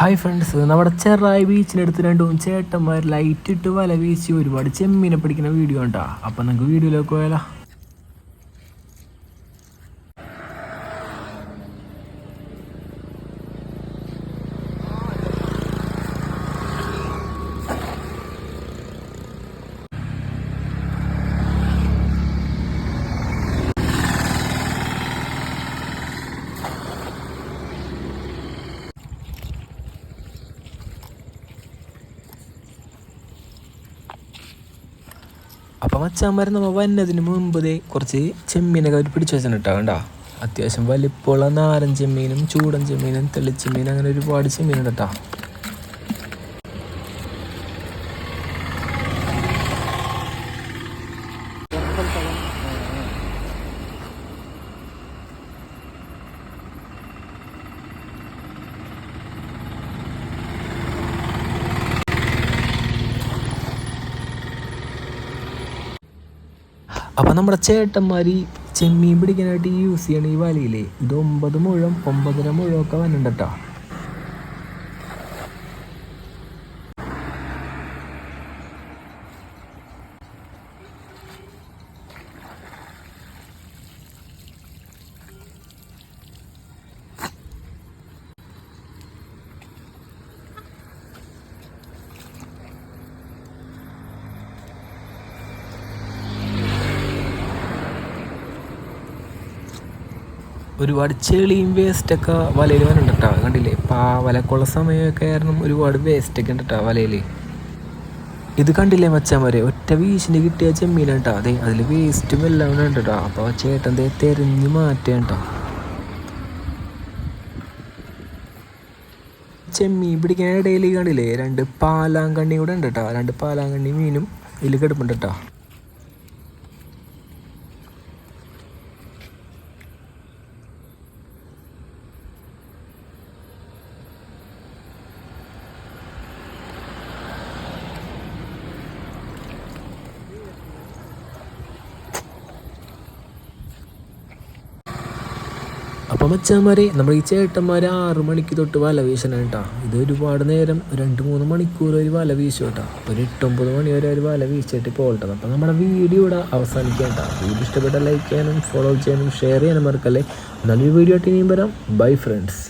Hi friends നമ്മുടെ ചെറായി ബീച്ചിനടുത്ത് രണ്ടും ചേട്ടന്മാർ ലൈറ്റ് ഇട്ട് വല വീശി ഒരുപാട് ചെമ്മീനെ പിടിക്കുന്ന വീഡിയോ ഉണ്ടാ അപ്പം നിങ്ങൾക്ക് വീഡിയോയിലേക്ക് പോയാലോ? അപ്പം മച്ചാന്മാർ നമ്മൾ വന്നതിന് മുമ്പ് ദേ കുറച്ച് ചെമ്മീനൊക്കെ അവർ പിടിച്ചു വെച്ചിട്ടുണ്ടാവും വേണ്ട അത്യാവശ്യം വലിപ്പമുള്ള നാരൻ ചെമ്മീനും ചൂടൻ ചെമ്മീനും തെളിച്ചെമ്മീനും അങ്ങനെ ഒരുപാട് ചെമ്മീനുണ്ട് കേട്ടോ. അപ്പം നമ്മുടെ ചേട്ടന്മാർ ഈ ചെമ്മീൻ പിടിക്കാനായിട്ട് യൂസ് ചെയ്യണ ഈ വലയില്ലേ ഇത് ഒമ്പത് മുഴം ഒമ്പതര മുഴമൊക്കെ വന്നിട്ടുണ്ട് കേട്ടോ ഒരുപാട് ചെളിയും വേസ്റ്റൊക്കെ വലയിൽ വന്നിട്ടുണ്ട് കേട്ടോ കണ്ടില്ലേ? പാവലക്കുള്ള സമയമൊക്കെ കാരണം ഒരുപാട് വേസ്റ്റൊക്കെ ഉണ്ട് കേട്ടോ വലയിൽ. ഇത് കണ്ടില്ലേ മച്ചാമാരെ ഒറ്റ വീശിന് കിട്ടിയ ചെമ്മീനാണ് കേട്ടോ അതെ. അതിൽ വേസ്റ്റും എല്ലാം ഉണ്ട് കേട്ടോ അപ്പോൾ ചേട്ടൻ ദേ തെരഞ്ഞ് മാറ്റാൻ കേട്ടോ. ചെമ്മീൻ പിടിക്കാൻ ഇടയിൽ കണ്ടില്ലേ? രണ്ട് പാലാങ്കണ്ണി കൂടെ ഉണ്ട് കേട്ടോ. രണ്ട് പാലാങ്കണ്ണി മീനും ഇതിൽ കിടപ്പുണ്ട് കേട്ടോ. അപ്പം മച്ചാന്മാരെ നമ്മൾ ഈ ചേട്ടന്മാർ ആറ് മണിക്ക് തൊട്ട് വല വീശണം കേട്ടോ ഇത് ഒരുപാട് നേരം രണ്ട് മൂന്ന് മണിക്കൂർ ഒരു വല വീശും കേട്ടോ ഒരു എട്ടൊമ്പത് മണി വരെ ഒരു വല വീശിച്ചിട്ട് പോകട്ടത് അപ്പം നമ്മുടെ വീഡിയോ ഇവിടെ അവസാനിക്കാം കേട്ടോ വീഡിയോ ഇഷ്ടപ്പെട്ട ലൈക്ക് ചെയ്യാനും ഫോളോ ചെയ്യാനും ഷെയർ ചെയ്യാനും മറക്കല്ലേ. നല്ലൊരു വീഡിയോ ആയിട്ട് ഇനിയും വരാം. Bye friends